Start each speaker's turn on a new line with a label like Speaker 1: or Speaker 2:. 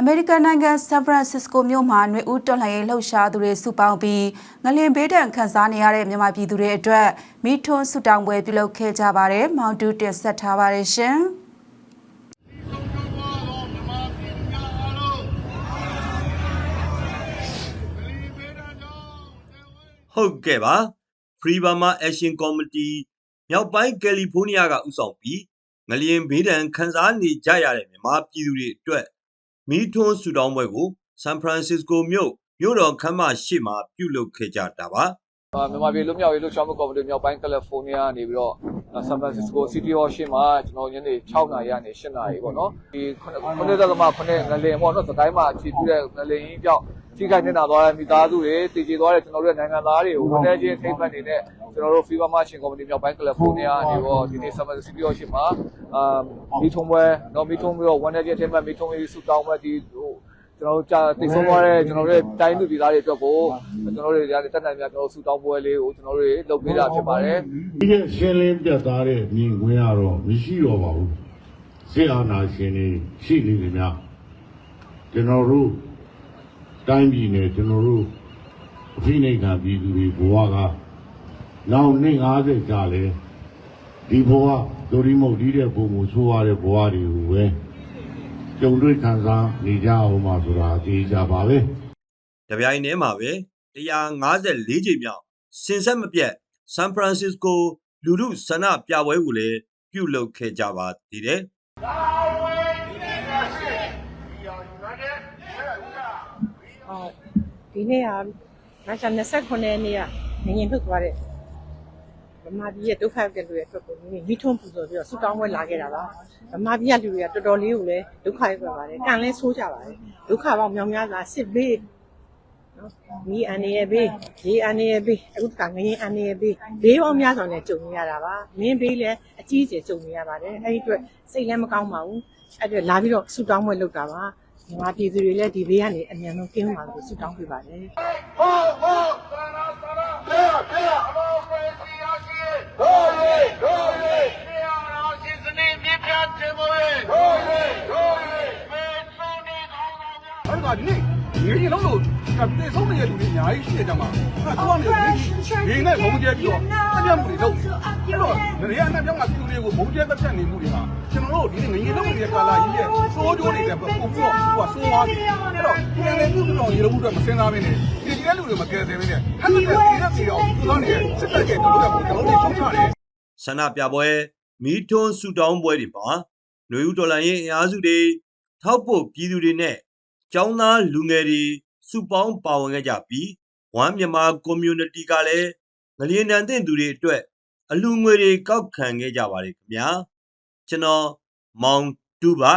Speaker 1: အမေရိကန်နိုင်ငံဆန်ဖရန်စစ္စကိုမြို့မှာຫນွေဦးတော်လှန်ရေးလှုပ်ရှားသူတွေစုပေါင်းပြီးငလင်ဘေးဒဏ်ခံစားနေရတဲ့မြန်မာပြည်သူတွေအတွက်မိထွန်းဆုတောင်းပွဲပြုလုပ်ခဲ့ကြပါတယ်။မောင်တူတင်ဆက်ထားပါတယ်ရှင်။
Speaker 2: ဟုတ်ကဲ့ပါ Free Burma Action Committee မြောက်ပိုင်းကယ်လီဖိုးနီးယားကဥဆောင်ပြီးငလျင်ဘေးဒဏ်ခံစားနေကြရတဲ့မြန်မာပြည်သူတွေအတွက် မီးထွန်းဆူတောင်းပွဲကိုဆန်ဖရန်စစ္စကိုမြို့မြို့တော်ခမ်းမရှိမှာပြုလုပ်ခဲ့ကြတာပါ
Speaker 3: အာမြန်မာပြည်လွတ်မြောက်ရေးလှုပ်ရှားမှုကော်မတီမြောက်ပိုင်းကယ်လီဖိုးနီးယားကနေပြီးတော့ ဆန်ဖရန်စစ္စကိုစီတီဟောရှင်းမှာကျွန်တော်ညနေ6နာရီကနေ8နာရီပေါ့နော်ဒီ9သက်သမ9ငလင်ပေါ့နော်သတိုင်းမှာအခြေပြုတဲ့ငလင်ကြီးကြောင့်ထိခိုက်နေတာသွားတဲ့မိသားစုတွေတည်ကြည်သွားတဲ့ကျွန်တော်တို့နိုင်ငံသားတွေကိုဝန်ထမ်းချင်းထိမ့်မှတ်နေတဲ့ကျွန်တော်တို့ Fever Marching Committee မြောက်ပိုင်းကယ်လီဖိုးနီးယားကနေတော့ဒီနေ့ဆန်ဖရန်စစ္စကိုရှင်းမှာအာမီထုံပွဲတော့မီထုံပြီးတော့ဝန်ထမ်းချင်းထိမ့်မှတ်မီထုံရေးစုတောင်းပွဲဒီဟို ကျွန်တော်တို့ကြာတည်ဆုံးသွားတဲ့ကျွန်တော်တို့တိုင်းလူပြည်သားတွေအတွက်ကိုကျွန်တော်တို့တွေတက်တက်များကျွန်တော်တို့ဆူတောင်းပွဲလေးကိုကျွန်တော်တို့လုပ်ပေးတာဖြစ်ပါတယ်
Speaker 4: ဒီကရှင်းလင်းပြတ်သားတဲ့မြင်ကွင်းကတော့မရှိတော့ပါဘူးစစ်အာဏာရှင်တွေရှိနေတယ်များကျွန်တော်တို့တိုင်းပြည်နဲ့ကျွန်တော်တို့အဖိနှိတ်ခံပြည်သူတွေဘဝကနောက်နှစ်90ကြာလဲဒီဘဝဒိုရီမုတ်ဒီတဲ့ပုံကိုဆိုးရတဲ့ဘဝတွေကိုပဲ ကြုံတွေ့ခံစားနေကြအောင်ပါဆိုတာအသေးချာပါပဲ
Speaker 2: တပြိုင်တည်းမှာပဲ154ချိန်မြောက်စင်ဆက်မပြတ်ဆန်ဖရန်စစ္စကိုလူထုဆန္ဒပြပွဲကိုလည်းပြုလုပ်ခဲ့ကြပါသေးတယ်
Speaker 5: အာဒီနေ့ကမတ်လ29ရက်နေ့ကငငင်ထုတ်သွားတဲ့ ဗမာပြည်ရဲ့ဒုက္ခကလူရဲ့အတွက်ကိုဒီနေ့မိထုံးပူဇော်ပြီးတော့ဆုတောင်းပွဲလာခဲ့တာပါဗမာပြည်ကလူတွေကတော်တော်လေးကိုလည်းဒုက္ခရောက်ပါတယ်ကံလဲဆိုးကြပါတယ်ဒုက္ခပေါင်းမြောင်များစွာစစ်ဘေးနော်မီအန်ရဘေးရေအန်ရဘေးအခုကငငင်အန်ရဘေးဘေးပေါင်းများစွာနဲ့ကြုံနေရတာပါမင်းဘေးလည်းအကြီးအကျယ်ကြုံနေရပါတယ်အဲ့ဒီအတွက်စိတ်လည်းမကောင်းပါဘူးအဲ့အတွက်လာပြီးတော့ဆုတောင်းပွဲလုပ်တာပါမြန်မာပြည်သူတွေလည်းဒီဘေးကနေအမြန်ဆုံးကင်းပါလို့ဆုတောင်းပေးပါတယ်
Speaker 6: အဲ့ဒါဒီ နေ့ငင်းရင်လုံးလို့တေဆုံးနေတဲ့လူတွေအများကြီးရှိနေကြမှာအဲ့တော့နေနေနဲ့ဘုံကျဲပြီးတော့အပြတ်မှုတွေလုပ်အဲ့တော့နေရာနဲ့ပြောင်းလာပြည်သူတွေကိုဘုံကျဲတက်ဖြတ်နေမှုတွေဟာကျွန်တော်တို့ဒီနေ့ငင်းလုံးနေတဲ့ကာလာကြီးရဲ့စိုးကြိုးတွေတက်ပို့ပြီးတော့ဟိုကဆိုးသွားပြီအဲ့တော့ပြန်လည်ပြုလို့ရေလုံးမှုတွေမစင်စားဘဲနဲ့ဒီကလူတွေမကယ်တယ်ဘဲနဲ့ဟန်တဲ့ပြည်သက်ပြည်အောင်သူတို့နေစစ်တပ်ကတို့ကကျွန်တော်တို့ထုံးချတယ်
Speaker 2: ဆန္ဒပြပွဲမီးထွန်းဆူတောင်းပွဲတွေမှာຫນွေဦးတော်လှန်ရေးအင်အားစုတွေထောက်ပို့ပြည်သူတွေနဲ့ ကျောင်းသားလူငယ်တွေစုပေါင်းပါဝင်ခဲ့ကြပြီးဝမ်မြန်မာ community ကလည်းငလျင်တန်တဲ့သူတွေအတွက် အလူငွေတွေကောက်ခံခဲ့ကြပါတယ်ခင်ဗျာကျွန်တော်မောင်တူပါ